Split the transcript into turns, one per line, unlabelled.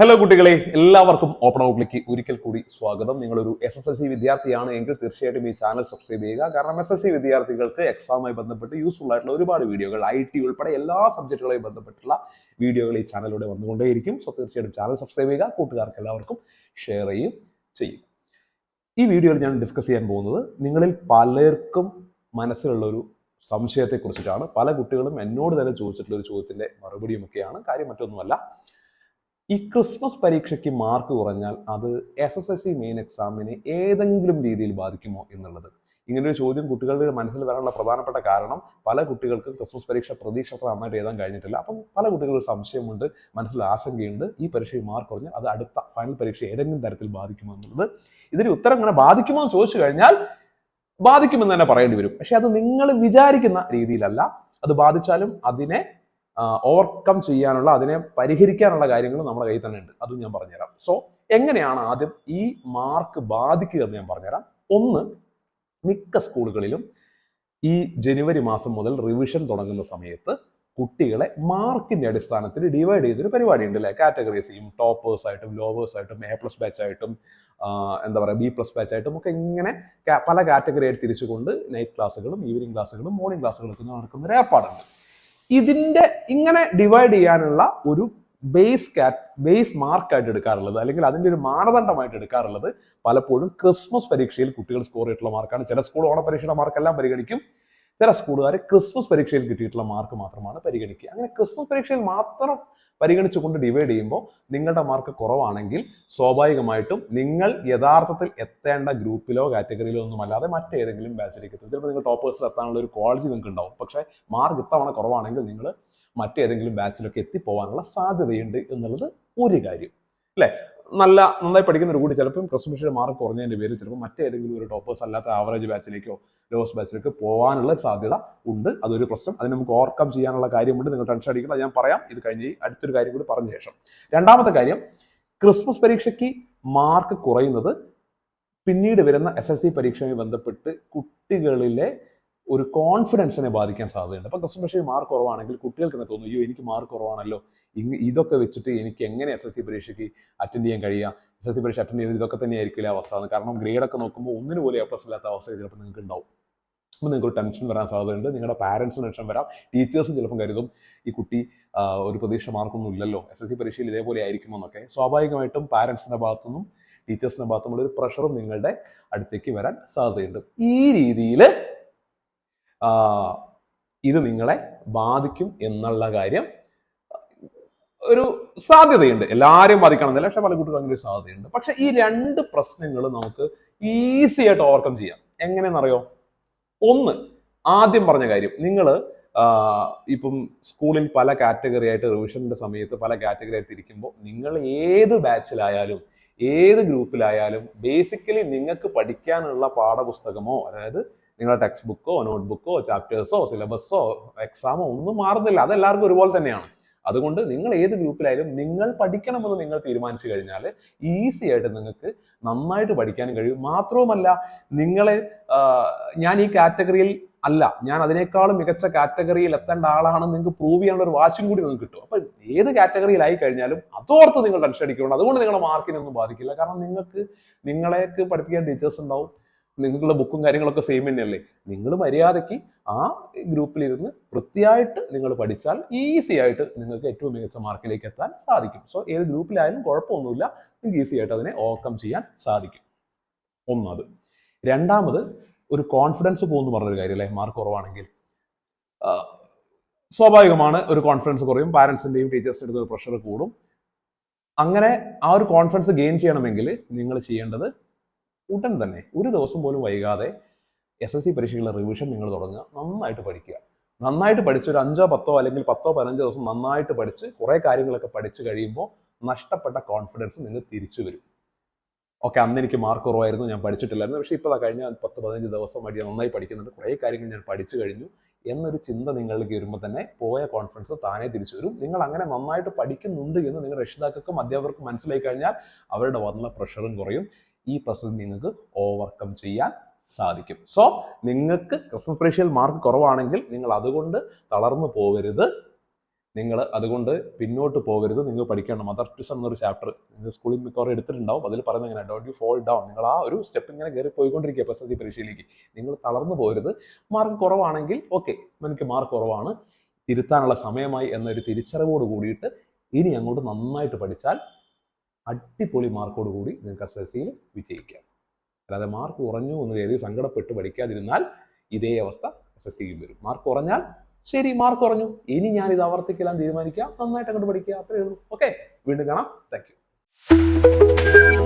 Hello കുട്ടികളെ. എല്ലാവർക്കും open ഔട്ട്ലേക്ക് ഒരിക്കൽ കൂടി സ്വാഗതം. നിങ്ങളൊരു എസ് എസ് എൽ സി വിദ്യാർത്ഥിയാണ് എങ്കിൽ തീർച്ചയായിട്ടും ഈ ചാനൽ സബ്സ്ക്രൈബ് ചെയ്യുക. കാരണം എസ് എസ് സി വിദ്യാർത്ഥികൾക്ക് എക്സാമുമായി ബന്ധപ്പെട്ട് യൂസ്ഫുൾ ആയിട്ടുള്ള ഒരുപാട് വീഡിയോകൾ ഐ ടി ഉൾപ്പെടെ എല്ലാ സബ്ജക്റ്റുകളെയും ബന്ധപ്പെട്ടുള്ള വീഡിയോകൾ ഈ ചാനലിലൂടെ വന്നുകൊണ്ടേയിരിക്കും. സോ തീർച്ചയായിട്ടും ചാനൽ സബ്സ്ക്രൈബ് ചെയ്യുക. കൂട്ടുകാർക്ക് എല്ലാവർക്കും ഷെയർ ചെയ്യും ചെയ്യും. ഈ വീഡിയോയിൽ ഞാൻ ഡിസ്കസ് ചെയ്യാൻ പോകുന്നത് നിങ്ങളിൽ പലർക്കും മനസ്സിലുള്ള ഒരു സംശയത്തെക്കുറിച്ചിട്ടാണ്. പല കുട്ടികളും എന്നോട് തന്നെ ചോദിച്ചിട്ടുള്ള ഒരു ചോദ്യത്തിന്റെ മറുപടിയുമൊക്കെയാണ്. കാര്യം മറ്റൊന്നുമല്ല. ഈ ക്രിസ്മസ് പരീക്ഷയ്ക്ക് മാർക്ക് കുറഞ്ഞാൽ അത് S S L C main എക്സാമിനെ ഏതെങ്കിലും രീതിയിൽ ബാധിക്കുമോ എന്നുള്ളത്. ഇങ്ങനൊരു ചോദ്യം കുട്ടികളുടെ മനസ്സിൽ വരാനുള്ള പ്രധാനപ്പെട്ട കാരണം പല കുട്ടികൾക്കും ക്രിസ്മസ് പരീക്ഷ പ്രതീക്ഷ അത്ര നന്നായിട്ട് എഴുതാൻ കഴിഞ്ഞിട്ടില്ല. അപ്പം പല കുട്ടികൾക്ക് സംശയമുണ്ട് മനസ്സിൽ ആശങ്കയുണ്ട്. ഈ പരീക്ഷയിൽ മാർക്ക് കുറഞ്ഞാൽ അത് അടുത്ത ഫൈനൽ പരീക്ഷ ഏതെങ്കിലും തരത്തിൽ ബാധിക്കുമോ എന്നുള്ളത്. ഇതിന് ഉത്തരം അങ്ങനെ ബാധിക്കുമോ എന്ന് ചോദിച്ചു കഴിഞ്ഞാൽ ബാധിക്കുമെന്ന് തന്നെ പറയേണ്ടി വരും. പക്ഷെ അത് നിങ്ങൾ വിചാരിക്കുന്ന രീതിയിലല്ല. അത് ബാധിച്ചാലും അതിനെ ഓവർകം ചെയ്യാനുള്ള അതിനെ പരിഹരിക്കാനുള്ള കാര്യങ്ങൾ നമ്മുടെ കയ്യിൽ തന്നെ ഉണ്ട്. അതും ഞാൻ പറഞ്ഞുതരാം. സോ എങ്ങനെയാണ് ആദ്യം ഈ മാർക്ക് ബാധിക്കുക എന്ന് ഞാൻ പറഞ്ഞുതരാം. ഒന്ന് മിക്ക സ്കൂളുകളിലും ഈ ജനുവരി മാസം മുതൽ റിവിഷൻ തുടങ്ങുന്ന സമയത്ത് കുട്ടികളെ മാർക്കിന്റെ അടിസ്ഥാനത്തിൽ ഡിവൈഡ് ചെയ്തൊരു പരിപാടി ഉണ്ട് അല്ലേ? കാറ്റഗറീസ് ടോപ്പേഴ്സ് ആയിട്ടും ലോവേഴ്സ് ആയിട്ടും എ പ്ലസ് ബാച്ച് ആയിട്ടും എന്താ പറയുക ബി പ്ലസ് ബാച്ച് ആയിട്ടും ഒക്കെ ഇങ്ങനെ പല കാറ്റഗറി ആയിട്ട് തിരിച്ചുകൊണ്ട് നൈറ്റ് ക്ലാസ്സുകളും ഈവനിങ് ക്ലാസ്സുകളും മോർണിംഗ് ക്ലാസ്സുകളും ഒക്കെ നടക്കുന്ന ഒരു ഏർപ്പാടുണ്ട്. ഇതിന്റെ ഇങ്ങനെ ഡിവൈഡ് ചെയ്യാനുള്ള ഒരു ബേസ് കാറ്റ് ബേസ് മാർക്കായിട്ട് എടുക്കാറുള്ളത്. അല്ലെങ്കിൽ അതിന്റെ ഒരു മാനദണ്ഡമായിട്ട് എടുക്കാറുള്ളത് പലപ്പോഴും ക്രിസ്മസ് പരീക്ഷയിൽ കുട്ടികൾ സ്കോർ ചെയ്തിട്ടുള്ള മാർക്കാണ് ചില സ്കൂൾ ഓണപരീക്ഷയുടെ മാർക്കെല്ലാം പരിഗണിക്കും. ചില സ്കൂളുകാർ ക്രിസ്മസ് പരീക്ഷയിൽ കിട്ടിയിട്ടുള്ള മാർക്ക് മാത്രമാണ് പരിഗണിക്കുക. അങ്ങനെ ക്രിസ്മസ് പരീക്ഷയിൽ മാത്രം പരിഗണിച്ചുകൊണ്ട് ഡിവൈഡ് ചെയ്യുമ്പോൾ നിങ്ങളുടെ മാർക്ക് കുറവാണെങ്കിൽ സ്വാഭാവികമായിട്ടും നിങ്ങൾ യഥാർത്ഥത്തിൽ എത്തേണ്ട ഗ്രൂപ്പിലോ കാറ്റഗറിയിലോ ഒന്നും അല്ലാതെ മറ്റേതെങ്കിലും ബാച്ചിലേക്ക് എത്തും. ചിലപ്പോൾ നിങ്ങൾ ടോപ്പേഴ്സിൽ എത്താനുള്ള ഒരു ക്വാളിറ്റി നിങ്ങൾക്ക് ഉണ്ടാവും പക്ഷേ മാർക്ക് ഇത്തവണ കുറവാണെങ്കിൽ നിങ്ങൾ മറ്റേതെങ്കിലും ബാച്ചിലൊക്കെ എത്തിപ്പോവാനുള്ള സാധ്യതയുണ്ട് എന്നുള്ളത് ഒരു കാര്യം. അല്ലേ? നല്ല നന്നായി പഠിക്കുന്ന ഒരു കൂടി ചിലപ്പം ക്രിസ്മസിയുടെ മാർക്ക് കുറഞ്ഞതിന്റെ പേര് ചിലപ്പോൾ മറ്റേതെങ്കിലും ഒരു ടോപ്പേഴ്സ് അല്ലാത്ത ആവറേജ് ബാച്ചിലേക്കോ ലോസ് ബാച്ചിലേക്ക് പോകാനുള്ള സാധ്യത ഉണ്ട്. അതൊരു പ്രശ്നം. അതിന് നമുക്ക് ഓവർകം ചെയ്യാനുള്ള കാര്യമുണ്ട്. നിങ്ങൾ ടെൻഷൻ അടിക്കണം ഞാൻ പറയാം. ഇത് കഴിഞ്ഞ് അടുത്തൊരു കാര്യം കൂടി പറഞ്ഞ ശേഷം. രണ്ടാമത്തെ കാര്യം ക്രിസ്മസ് പരീക്ഷയ്ക്ക് മാർക്ക് കുറയുന്നത് പിന്നീട് വരുന്ന എസ് എസ് സി പരീക്ഷയുമായി ബന്ധപ്പെട്ട് കുട്ടികളിലെ ഒരു കോൺഫിഡൻസിനെ ബാധിക്കാൻ സാധ്യതയുണ്ട്. അപ്പൊ ക്രിസ്മസ് പരീക്ഷയിൽ മാർക്ക് കുറവാണെങ്കിൽ കുട്ടികൾക്ക് തന്നെ തോന്നും അയ്യോ എനിക്ക് മാർക്ക് കുറവാണല്ലോ. ഇതൊക്കെ വെച്ചിട്ട് എനിക്ക് എങ്ങനെ എസ് എസ് സി പരീക്ഷയ്ക്ക് അറ്റൻഡ് ചെയ്യാൻ കഴിയുക? എസ് എസ് സി പരീക്ഷ അറ്റൻഡ് ചെയ്ത് ഇതൊക്കെ തന്നെ ആയിരിക്കില്ല അവസ്ഥ. കാരണം ഗ്രേഡൊക്കെ നോക്കുമ്പോൾ ഒന്നിന് പോലും എ പ്ലസ് ഇല്ലാത്ത അവസ്ഥ ചിലപ്പോൾ നിങ്ങൾക്ക് ഉണ്ടാവും. അപ്പോൾ നിങ്ങൾക്ക് ടെൻഷൻ വരാൻ സാധ്യതയുണ്ട്. നിങ്ങളുടെ പാരൻസിന് ടെൻഷൻ വരാം. ടീച്ചേഴ്സും ചിലപ്പം കരുതും ഈ കുട്ടി ഒരു പ്രതീക്ഷ മാർക്കൊന്നും ഇല്ലല്ലോ. എസ് എസ് സി പരീക്ഷയിൽ ഇതേപോലെ ആയിരിക്കുമോ? എന്നൊക്കെ. സ്വാഭാവികമായിട്ടും പാരൻസിന്റെ ഭാഗത്തുനിന്നും ടീച്ചേഴ്സിന്റെ ഭാഗത്തുനിന്നുള്ള ഒരു പ്രഷറും നിങ്ങളുടെ അടുത്തേക്ക് വരാൻ സാധ്യതയുണ്ട്. ഈ രീതിയിൽ ഇത് നിങ്ങളെ ബാധിക്കും എന്നുള്ള കാര്യം ഒരു സാധ്യതയുണ്ട്. എല്ലാവരെയും ബാധിക്കണമെന്നില്ല പക്ഷെ പല കുട്ടികളും അങ്ങനെ സാധ്യതയുണ്ട്. പക്ഷെ ഈ രണ്ട് പ്രശ്നങ്ങൾ നമുക്ക് ഈസി ആയിട്ട് ഓവർകം ചെയ്യാം. എങ്ങനെയെന്നറിയോ? ഒന്ന് ആദ്യം പറഞ്ഞ കാര്യം നിങ്ങൾ ഇപ്പം സ്കൂളിൽ പല കാറ്റഗറി ആയിട്ട് റിവിഷന്റെ സമയത്ത് പല കാറ്റഗറി ആയിട്ട് ഇരിക്കുമ്പോൾ നിങ്ങൾ ഏത് ബാച്ചിലായാലും ഏത് ഗ്രൂപ്പിലായാലും ബേസിക്കലി നിങ്ങൾക്ക് പഠിക്കാനുള്ള പാഠപുസ്തകമോ അതായത് നിങ്ങളുടെ ടെക്സ്റ്റ് ബുക്കോ നോട്ട് ബുക്കോ ചാപ്റ്റേഴ്സോ സിലബസോ എക്സാമോ ഒന്നും മാറുന്നില്ല. അതെല്ലാവർക്കും ഒരുപോലെ തന്നെയാണ്. അതുകൊണ്ട് നിങ്ങൾ ഏത് ഗ്രൂപ്പിലായാലും നിങ്ങൾ പഠിക്കണമെന്ന് നിങ്ങൾ തീരുമാനിച്ചു കഴിഞ്ഞാൽ ഈസി ആയിട്ട് നിങ്ങൾക്ക് നന്നായിട്ട് പഠിക്കാനും കഴിയും. മാത്രവുമല്ല നിങ്ങളെ ഞാൻ ഈ കാറ്റഗറിയിൽ അല്ല ഞാൻ അതിനേക്കാളും മികച്ച കാറ്റഗറിയിൽ എത്തേണ്ട ആളാണെന്ന് നിങ്ങൾക്ക് പ്രൂവ് ചെയ്യാനുള്ള ഒരു വാശിയും കൂടി നിങ്ങൾക്ക് കിട്ടും. അപ്പൊ ഏത് കാറ്റഗറിയിലായി കഴിഞ്ഞാലും അതോർത്ത് നിങ്ങൾ ടെൻഷൻ അടിക്കണം അതുകൊണ്ട് നിങ്ങളുടെ മാർക്കിനൊന്നും ബാധിക്കില്ല. കാരണം നിങ്ങൾക്ക് നിങ്ങളെയൊക്കെ പഠിപ്പിക്കാൻ ടീച്ചേഴ്സ് ഉണ്ടാവും. നിങ്ങളുടെ ബുക്കും കാര്യങ്ങളൊക്കെ സെയിം തന്നെയല്ലേ? നിങ്ങൾ മര്യാദയ്ക്ക് ആ ഗ്രൂപ്പിലിരുന്ന് വൃത്തിയായിട്ട് നിങ്ങൾ പഠിച്ചാൽ ഈസി ആയിട്ട് നിങ്ങൾക്ക് ഏറ്റവും മികച്ച മാർക്കിലേക്ക് എത്താൻ സാധിക്കും. സോ ഏത് ഗ്രൂപ്പിലായാലും കുഴപ്പമൊന്നുമില്ല. നിങ്ങൾക്ക് ഈസി ആയിട്ട് അതിനെ ഓവർകം ചെയ്യാൻ സാധിക്കും. ഒന്നത്. രണ്ടാമത് ഒരു കോൺഫിഡൻസ് പോകുമെന്ന് പറഞ്ഞൊരു കാര്യം അല്ലേ മാർക്ക് കുറവാണെങ്കിൽ സ്വാഭാവികമാണ് ഒരു കോൺഫിഡൻസ് കുറയും. പാരൻസിന്റെയും ടീച്ചേഴ്സിന്റെ അടുത്ത് പ്രഷർ കൂടും. അങ്ങനെ ആ ഒരു കോൺഫിഡൻസ് ഗെയിൻ ചെയ്യണമെങ്കിൽ നിങ്ങൾ ചെയ്യേണ്ടത് ഉടൻ തന്നെ ഒരു ദിവസം പോലും വൈകാതെ എസ് എസ് സി പരീക്ഷകളുടെ റിവിഷൻ നിങ്ങൾ തുടങ്ങുക. നന്നായിട്ട് പഠിക്കുക. നന്നായിട്ട് പഠിച്ച് ഒരു അഞ്ചോ പത്തോ അല്ലെങ്കിൽ പത്തോ പതിനഞ്ചോ ദിവസം നന്നായിട്ട് പഠിച്ച് കുറേ കാര്യങ്ങളൊക്കെ പഠിച്ചു കഴിയുമ്പോൾ നഷ്ടപ്പെട്ട കോൺഫിഡൻസ് നിങ്ങൾ തിരിച്ചു വരും. ഓക്കെ അന്ന് എനിക്ക് മാർക്ക് കുറവായിരുന്നു ഞാൻ പഠിച്ചിട്ടില്ലായിരുന്നു. പക്ഷേ ഇപ്പോൾ കഴിഞ്ഞ പത്ത് പതിനഞ്ച് ദിവസമായിട്ട് ഞാൻ നന്നായി പഠിക്കുന്നുണ്ട്. കുറേ കാര്യങ്ങൾ ഞാൻ പഠിച്ചു കഴിഞ്ഞു. എന്നൊരു ചിന്ത നിങ്ങളിലേക്ക് വരുമ്പോൾ തന്നെ പോയ കോൺഫിഡൻസ് താനേ തിരിച്ചു വരും. നിങ്ങൾ അങ്ങനെ നന്നായിട്ട് പഠിക്കുന്നുണ്ട് എന്ന് നിങ്ങളുടെ രക്ഷിതാക്കൾക്കും അധ്യാപകർക്കും മനസ്സിലായി കഴിഞ്ഞാൽ അവരുടെ വന്നുള്ള പ്രഷറും കുറയും. ഈ പ്രശ്നം നിങ്ങൾക്ക് ഓവർകം ചെയ്യാൻ സാധിക്കും. സോ നിങ്ങൾക്ക് ക്രിസ്മസ് പരീക്ഷയിൽ മാർക്ക് കുറവാണെങ്കിൽ നിങ്ങൾ അതുകൊണ്ട് തളർന്നു പോകരുത്. നിങ്ങൾ അതുകൊണ്ട് പിന്നോട്ട് പോകരുത്. നിങ്ങൾ പഠിക്കണം മദർ ട്യൂഷൻ എന്നൊരു ചാപ്റ്റർ നിങ്ങൾ സ്കൂളിൽ മിക്കവാറും എടുത്തിട്ടുണ്ടാവും. അതിൽ പറയുന്നത് എങ്ങനെ ഡോണ്ട് യു ഫോൾ ഡൗൺ നിങ്ങൾ ആ ഒരു സ്റ്റെപ്പ് ഇങ്ങനെ കയറി പോയിക്കൊണ്ടിരിക്കുക എസ് എസ് സി പരീക്ഷയിലേക്ക്. നിങ്ങൾ തളർന്നു പോകരുത്. മാർക്ക് കുറവാണെങ്കിൽ ഓക്കെ എനിക്ക് മാർക്ക് കുറവാണ്. തിരുത്താനുള്ള സമയമായി എന്നൊരു തിരിച്ചറിവോട് കൂടിയിട്ട് ഇനി അങ്ങോട്ട് നന്നായിട്ട് പഠിച്ചാൽ അടിപൊളി മാർക്കോട് കൂടി നിങ്ങൾക്ക് എസ് എസ് സിയിൽ വിജയിക്കാം. അല്ലാതെ മാർക്ക് കുറഞ്ഞു എന്ന് കരുതി സങ്കടപ്പെട്ട് പഠിക്കാതിരുന്നാൽ ഇതേ അവസ്ഥ എസ് എസ് വരും. മാർക്ക് കുറഞ്ഞാൽ ശരി മാർക്ക് കുറഞ്ഞു. ഇനി ഞാൻ ഇത് ആവർത്തിക്കലാൻ തീരുമാനിക്കാം. നന്നായിട്ട് അങ്ങോട്ട് പഠിക്കുക. അത്രയേ ഉള്ളൂ. ഓക്കെ വീണ്ടും കാണാം. Thank you